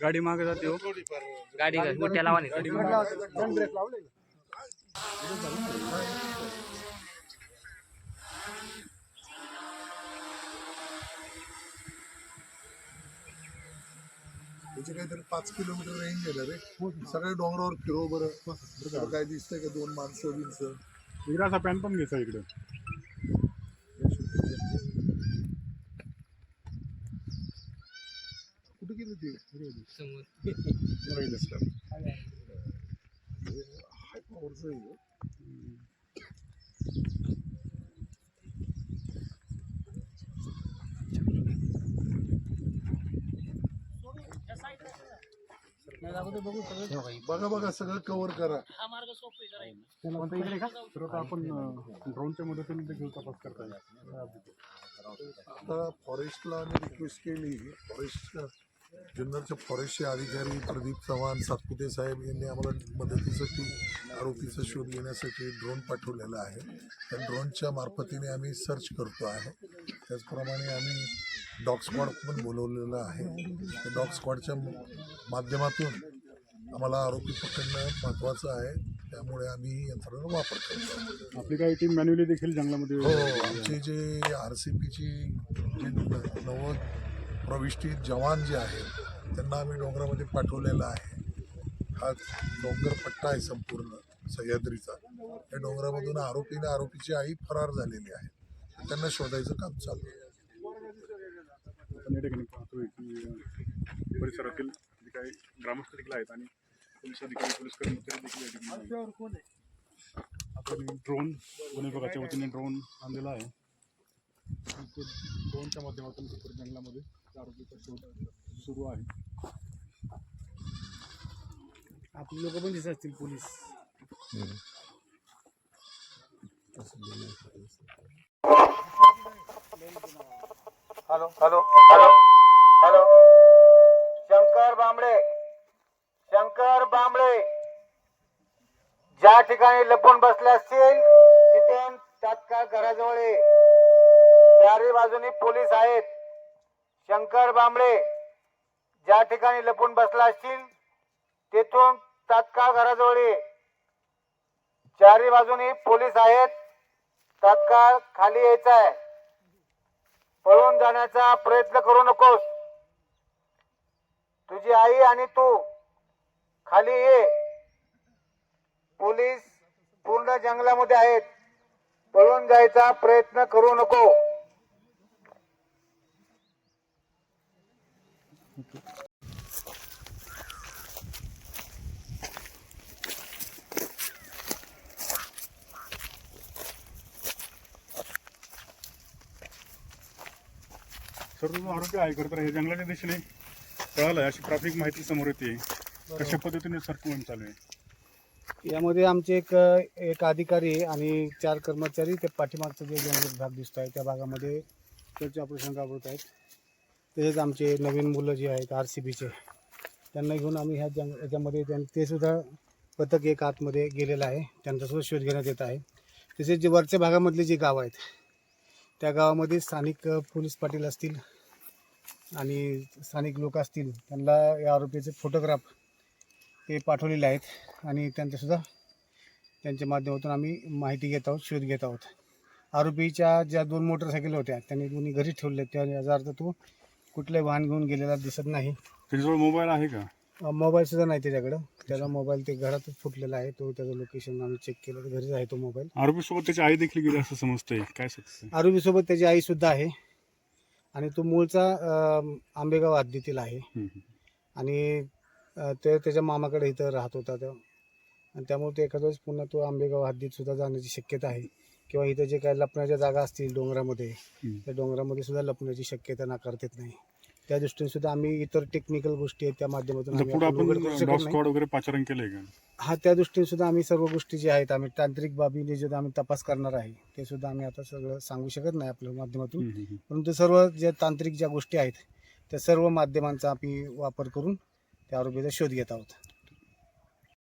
गाडी मागे जाते हो. गाडी मोठ्या लावा त्याचे काहीतरी पाच किलोमीटर रेंज ना रे. सगळे डोंगरावर फिरो बरं. काय दिसतंय का दोन माणसं बिनसं विराचा पॅन पण घ्यायचा इकडे. कुठे गेली ती हाय पॉवरचं आहे हे. बघा बघा सगळं कव्हर करा तर आता आपण ड्रोनच्या मदतीने देखील तपास करता आता फॉरेस्टला आम्ही रिक्वेस्ट केली फॉरेस्ट जुन्नरचे फॉरेस्टचे अधिकारी प्रदीप चव्हाण सातपुते साहेब यांनी आम्हाला मदतीसाठी आरोपीचा शोध घेण्यासाठी ड्रोन पाठवलेला आहे. त्या ड्रोनच्या मार्फतीने आम्ही सर्च करतो आहे. त्याचप्रमाणे आम्ही डॉग स्क्वॉड पण बोलवलेलं आहे. त्या डॉग स्क्वॉडच्या माध्यमातून आम्हाला आरोपी पकडणं महत्त्वाचं आहे. त्यामुळे आम्ही ही यंत्रणा वापर करतो. आपली काही टीम मॅन्युअली देखील जंगलामध्ये हो आमचे जे आर सी पीची जे नव प्रविष्टी जवान जे आहेत त्यांना आम्ही डोंगरामध्ये पाठवलेला आहे. हा डोंगर पट्टा आहे संपूर्ण सह्याद्रीचा. या डोंगरामधून आरोपीने आरोपीची आई फरार झालेली आहे. त्यांना शोधायचं काम चालू आहे. आपण या ठिकाणी पाहतोय की परिसरातील काही ग्रामस्थ देखील आहेत आणि पोलीस अधिकारी पोलीस कर्मचारी देखील या ठिकाणी आपण ड्रोन वन विभागाच्या वतीने ड्रोन आणलेला आहे. ड्रोनच्या माध्यमातून जंगलामध्ये आरोपीचा शोध सुरू आहे. आपली लोक पण दिसत असतील police. Hello. Hello. Hello. Hello. Shankar Bambale. Shankar Bambale. ज्या ठिकाणी लपून बसले असतील तिथून तात्काळ घराजवळ ये. चारही बाजूनी पोलीस आहेत. शंकर बांबळे ज्या ठिकाणी लपून बसला असतील तेथून तात्काळ घराजवळ. ये चारही बाजूनी पोलीस आहेत. तात्काळ खाली यायचं आहे पळून जाण्याचा प्रयत्न करू नकोस. तुझी आई आणि तू खाली ये. पोलीस पूर्ण जंगलामध्ये आहेत. पळून जायचा प्रयत्न करू नको. सर्व खरं तर हे जंगलाच्या दिशेने कळालं अशी प्राथमिक माहिती समोर येते. कशा पद्धतीने सर्च मोहीम चालू आहे? यामध्ये आमचे एक एक अधिकारी आणि चार कर्मचारी ते पाठीमागचं जे जंगल भाग दिसतो आहे त्या भागामध्ये सर्च ऑपरेशन राबवत आहेत. तसेच आमचे नवीन मुलं जे आहेत आर सी बीचे त्यांना घेऊन आम्ही ह्या जंग याच्यामध्ये त्यां ते सुद्धा पथक एक आतमध्ये गेलेलं आहे. त्यांचासुद्धा शोध घेण्यात येत आहे. तसेच जे वरच्या भागामधले जे गाव आहेत त्या गावामध्ये स्थानिक पोलीस पाटील असतील आणि स्थानिक लोक असतील त्यांना या आरोपीचे फोटोग्राफ हे पाठवलेले आहेत आणि त्यांच्यासुद्धा त्यांच्या माध्यमातून आम्ही माहिती घेत आहोत शोध घेत आहोत. आरोपीच्या ज्या दोन मोटरसायकल होत्या त्यांनी दोन्ही घरी ठेवले त्या याचा अर्थ तो कुठलंही वाहन घेऊन गेलेला दिसत नाही. त्याच्याजवळ मोबाईल आहे का? अ, मोबाईलसुद्धा नाही त्याच्याकडं. त्याचा मोबाईल ते घरातच फुटलेला आहे. तो त्याचं लोकेशन आम्ही चेक केलं. तर घरीच आहे तो मोबाईल. आरोपी सोबत त्याची आई देखील गेली असं समजतंय. काय सक्सेस आरोपीसोबत त्याची आईसुद्धा आहे. आणि तो मूळचा अ, आंबेगाव हद्दीतील आहे. आणि अ, ते त्याच्या मामाकडे इथं राहत होता तो. आणि त्यामुळे ते एखाद्या वेळेस पुन्हा तो आंबेगाव हद्दीत सुद्धा जाण्याची शक्यता आहे. किंवा इथं जे काही लपण्याच्या जागा असतील डोंगरामध्ये हम्म. त्या डोंगरामध्ये सुद्धा लपण्याची शक्यता नाकारता येत नाही. त्या दृष्टीने सुद्धा आम्ही इतर टेक्निकल गोष्टी आहेत त्या माध्यमातून आम्ही पुढे आपण उघड करू आपण शकत डॉग नाही. स्क्वॉड वगैरे पाचारण केलंय का हा त्या दृष्टीने सुद्धा आम्ही सर्व गोष्टी ज्या आहेत आम्ही तांत्रिक बाबीने जे आम्ही तपास करणार आहे ते सुद्धा आम्ही आता सगळं सांगू शकत नाही आपल्या माध्यमातून हम्म, हम्म, हम्म. परंतु सर्व ज्या तांत्रिक ज्या गोष्टी आहेत त्या सर्व माध्यमांचा आम्ही वापर करून त्या आरोपीचा शोध घेत आहोत